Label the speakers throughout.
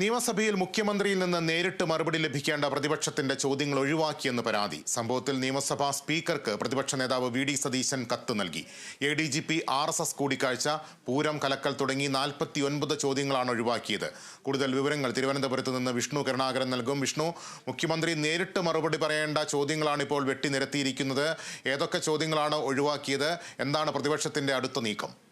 Speaker 1: നിയമസഭയിൽ മുഖ്യമന്ത്രിയിൽ നിന്ന് നേരിട്ട് മറുപടി ലഭിക്കേണ്ട പ്രതിപക്ഷത്തിന്റെ ചോദ്യങ്ങൾ ഒഴിവാക്കിയെന്ന് പരാതി. സംഭവത്തിൽ നിയമസഭാ സ്പീക്കർക്ക് പ്രതിപക്ഷ നേതാവ് വി ഡി സതീശൻ കത്ത് നൽകി. A D G P R S S കൂടിക്കാഴ്ച പൂരം കലക്കൽ തുടങ്ങി നാൽപ്പത്തി ഒൻപത് ചോദ്യങ്ങളാണ് ഒഴിവാക്കിയത്. കൂടുതൽ വിവരങ്ങൾ തിരുവനന്തപുരത്ത് നിന്ന് വിഷ്ണു കരുണാകരൻ നൽകും. വിഷ്ണു മുഖ്യമന്ത്രി നേരിട്ട് മറുപടി പറയേണ്ട ചോദ്യങ്ങളാണ് ഇപ്പോൾ വെട്ടിനിരത്തിയിരിക്കുന്നത്. ഏതൊക്കെ ചോദ്യങ്ങളാണ് ഒഴിവാക്കിയത്? എന്താണ് പ്രതിപക്ഷത്തിന്റെ അടുത്ത നീക്കം?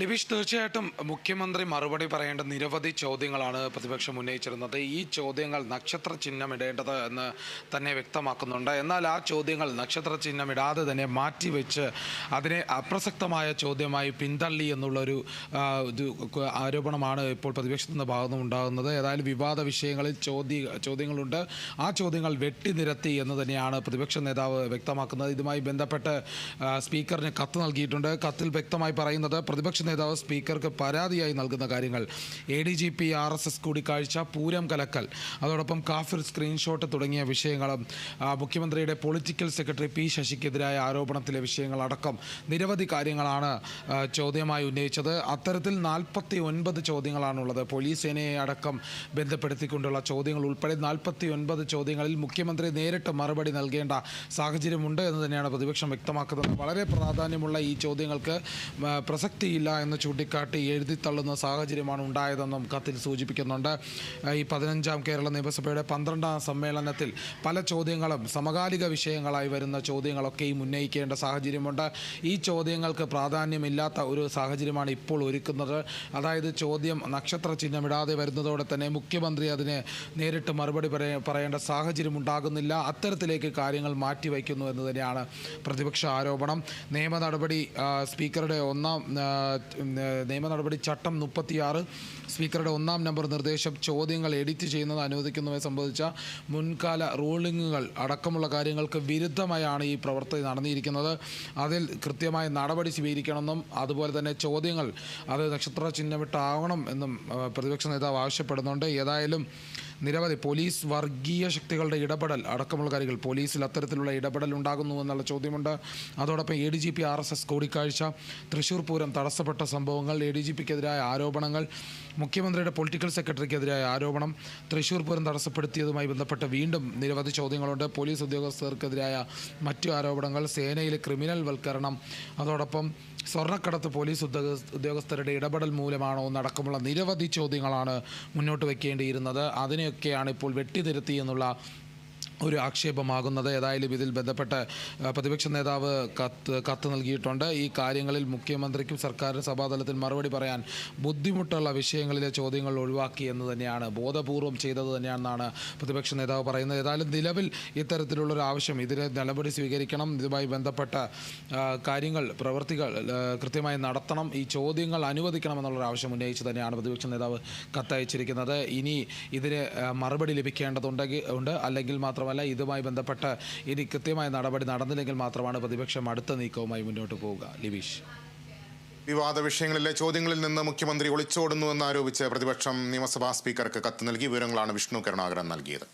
Speaker 2: ലിബീഷ് തീർച്ചയായിട്ടും മുഖ്യമന്ത്രി മറുപടി പറയേണ്ട നിരവധി ചോദ്യങ്ങളാണ് പ്രതിപക്ഷം ഉന്നയിച്ചിരുന്നത്. ഈ ചോദ്യങ്ങൾ നക്ഷത്ര ചിഹ്നം ഇടേണ്ടത് എന്ന് തന്നെ വ്യക്തമാക്കുന്നുണ്ട്. എന്നാൽ ആ ചോദ്യങ്ങൾ നക്ഷത്ര ചിഹ്നം ഇടാതെ തന്നെ മാറ്റിവെച്ച് അതിനെ അപ്രസക്തമായ ചോദ്യമായി പിന്തള്ളി എന്നുള്ളൊരു ആരോപണമാണ് ഇപ്പോൾ പ്രതിപക്ഷത്തിന്റെ ഭാഗത്തുനിന്ന് ഉണ്ടാകുന്നത്. ഏതായാലും വിവാദ വിഷയങ്ങളിൽ ചോദ്യ ചോദ്യങ്ങളുണ്ട്. ആ ചോദ്യങ്ങൾ വെട്ടിനിരത്തി എന്ന് തന്നെയാണ് പ്രതിപക്ഷ നേതാവ് വ്യക്തമാക്കുന്നത്. ഇതുമായി ബന്ധപ്പെട്ട് സ്പീക്കറിന് കത്ത് നൽകിയിട്ടുണ്ട്. കത്തിൽ വ്യക്തമായി പറയുന്നത് പ്രതിപക്ഷ നേതാവ് സ്പീക്കർക്ക് പരാതിയായി നൽകുന്ന കാര്യങ്ങൾ. A D G P R S S കൂടിക്കാഴ്ച പൂരം കലക്കൽ. അതോടൊപ്പം കാഫിർ സ്ക്രീൻഷോട്ട് തുടങ്ങിയ വിഷയങ്ങളും മുഖ്യമന്ത്രിയുടെ പൊളിറ്റിക്കൽ സെക്രട്ടറി പി ശശിക്കെതിരായ ആരോപണത്തിലെ വിഷയങ്ങളടക്കം നിരവധി കാര്യങ്ങളാണ് ചോദ്യമായി ഉന്നയിച്ചത്. അത്തരത്തിൽ നാൽപ്പത്തി ഒൻപത് ചോദ്യങ്ങളാണുള്ളത്. പോലീസ് സേനയെ അടക്കം ബന്ധപ്പെടുത്തിക്കൊണ്ടുള്ള ചോദ്യങ്ങൾ ഉൾപ്പെടെ നാൽപ്പത്തി ഒൻപത് ചോദ്യങ്ങളിൽ മുഖ്യമന്ത്രി നേരിട്ട് മറുപടി നൽകേണ്ട സാഹചര്യമുണ്ട് എന്ന് തന്നെയാണ് പ്രതിപക്ഷം വ്യക്തമാക്കുന്നത്. വളരെ പ്രാധാന്യമുള്ള ഈ ചോദ്യങ്ങൾക്ക് പ്രസക്തിയില്ല എന്ന് ചൂണ്ടിക്കാട്ടി എഴുതിത്തള്ളുന്ന സാഹചര്യമാണ് ഉണ്ടായതെന്നും കത്തിൽ സൂചിപ്പിക്കുന്നുണ്ട്. ഈ പതിനഞ്ചാം കേരള നിയമസഭയുടെ പന്ത്രണ്ടാം സമ്മേളനത്തിൽ പല ചോദ്യങ്ങളും സമകാലിക വിഷയങ്ങളായി വരുന്ന ചോദ്യങ്ങളൊക്കെയും ഉന്നയിക്കേണ്ട സാഹചര്യമുണ്ട്. ഈ ചോദ്യങ്ങൾക്ക് പ്രാധാന്യമില്ലാത്ത ഒരു സാഹചര്യമാണ് ഇപ്പോൾ ഒരുക്കുന്നത്. അതായത് ചോദ്യം നക്ഷത്ര ചിഹ്നമിടാതെ വരുന്നതോടെ തന്നെ മുഖ്യമന്ത്രി അതിനെ നേരിട്ട് മറുപടി പറയ- പറയേണ്ട സാഹചര്യം ഉണ്ടാകുന്നില്ല. അത്തരത്തിലേക്ക് കാര്യങ്ങൾ മാറ്റിവയ്ക്കുന്നു എന്ന് തന്നെയാണ് പ്രതിപക്ഷ ആരോപണം. നിയമ നടപടി സ്പീക്കറുടെ ഒന്നാം നിയമ നടപടി ചട്ടം മുപ്പത്തിയാറ്. സ്പീക്കറുടെ ഒന്നാം നമ്പർ നിർദ്ദേശം ചോദ്യങ്ങൾ എഡിറ്റ് ചെയ്യുന്നത് അനുവദിക്കുന്നതുമായി സംബന്ധിച്ച മുൻകാല റൂളിങ്ങുകൾ അടക്കമുള്ള കാര്യങ്ങൾക്ക് വിരുദ്ധമായാണ് ഈ പ്രവർത്തി നടന്നിരിക്കുന്നത്. അതിൽ കൃത്യമായ നടപടി സ്വീകരിക്കണമെന്നും അതുപോലെ തന്നെ ചോദ്യങ്ങൾ അത് നക്ഷത്ര ചിഹ്നമിട്ടാവണം എന്നും പ്രതിപക്ഷ നേതാവ് ആവശ്യപ്പെടുന്നുണ്ട്. ഏതായാലും നിരവധി പോലീസ് വർഗീയ ശക്തികളുടെ ഇടപെടൽ അടക്കമുള്ള കാര്യങ്ങൾ പോലീസിൽ അത്തരത്തിലുള്ള ഇടപെടൽ ഉണ്ടാകുന്നു എന്നുള്ള ചോദ്യമുണ്ട്. അതോടൊപ്പം A D G P R S S കൂടിക്കാഴ്ച തൃശൂർ പൂരം തടസ്സപ്പെട്ട സംഭവങ്ങൾ എ ഡി ജി പിക്കെതിരായ ആരോപണങ്ങൾ മുഖ്യമന്ത്രിയുടെ പൊളിറ്റിക്കൽ സെക്രട്ടറിക്കെതിരായ ആരോപണം തൃശൂർ പൂരം തടസ്സപ്പെടുത്തിയതുമായി ബന്ധപ്പെട്ട് വീണ്ടും നിരവധി ചോദ്യങ്ങളുണ്ട്. പോലീസ് ഉദ്യോഗസ്ഥർക്കെതിരായ മറ്റു ആരോപണങ്ങൾ സേനയിലെ ക്രിമിനൽ വൽക്കരണം അതോടൊപ്പം സ്വർണക്കടത്ത് പോലീസ് ഉദ്യോഗ- ഉദ്യോഗസ്ഥരുടെ ഇടപെടൽ മൂലമാണോ എന്നടക്കമുള്ള നിരവധി ചോദ്യങ്ങളാണ് മുന്നോട്ട് വയ്ക്കേണ്ടിയിരുന്നത് അതിനെയൊക്കെയാണ് ഇപ്പോൾ വെട്ടിതിരുത്തി എന്നുള്ള ഒരു ആക്ഷേപമാകുന്നത് ഏതായാലും ഇതിൽ ബന്ധപ്പെട്ട് പ്രതിപക്ഷ നേതാവ് കത്ത് കത്ത് നൽകിയിട്ടുണ്ട്. ഈ കാര്യങ്ങളിൽ മുഖ്യമന്ത്രിക്കും സർക്കാരിനും സഭാതലത്തിൽ മറുപടി പറയാൻ ബുദ്ധിമുട്ടുള്ള വിഷയങ്ങളിലെ ചോദ്യങ്ങൾ ഒഴിവാക്കി എന്ന് തന്നെയാണ് ബോധപൂർവം ചെയ്തത് തന്നെയാണെന്നാണ് പ്രതിപക്ഷ നേതാവ് പറയുന്നത്. ഏതായാലും നിലവിൽ ഇത്തരത്തിലുള്ളൊരു ആവശ്യം ഇതിന് നടപടി സ്വീകരിക്കണം. ഇതുമായി ബന്ധപ്പെട്ട കാര്യങ്ങൾ പ്രവൃത്തികൾ കൃത്യമായി നടത്തണം. ഈ ചോദ്യങ്ങൾ അനുവദിക്കണം എന്നുള്ളൊരു ആവശ്യം ഉന്നയിച്ച് തന്നെയാണ് പ്രതിപക്ഷ നേതാവ് കത്തയച്ചിരിക്കുന്നത്. ഇനി ഇതിന് മറുപടി ലഭിക്കേണ്ടതുണ്ടെങ്കിൽ ഉണ്ട്. അല്ലെങ്കിൽ മാത്രമല്ല ഇതുമായി ബന്ധപ്പെട്ട് ഇനി കൃത്യമായ നടപടി നടന്നില്ലെങ്കിൽ മാത്രമാണ് പ്രതിപക്ഷം അടുത്ത നീക്കവുമായി മുന്നോട്ട് പോവുക. ലിബീഷ്.
Speaker 1: വിവാദ വിഷയങ്ങളിലെ ചോദ്യങ്ങളിൽ നിന്ന് മുഖ്യമന്ത്രി ഒളിച്ചോടുന്നു എന്നാരോപിച്ച് പ്രതിപക്ഷം നിയമസഭാ സ്പീക്കർക്ക് കത്ത് നൽകി. വിവരങ്ങളാണ് വിഷ്ണു കരുണാകരൻ നൽകിയത്.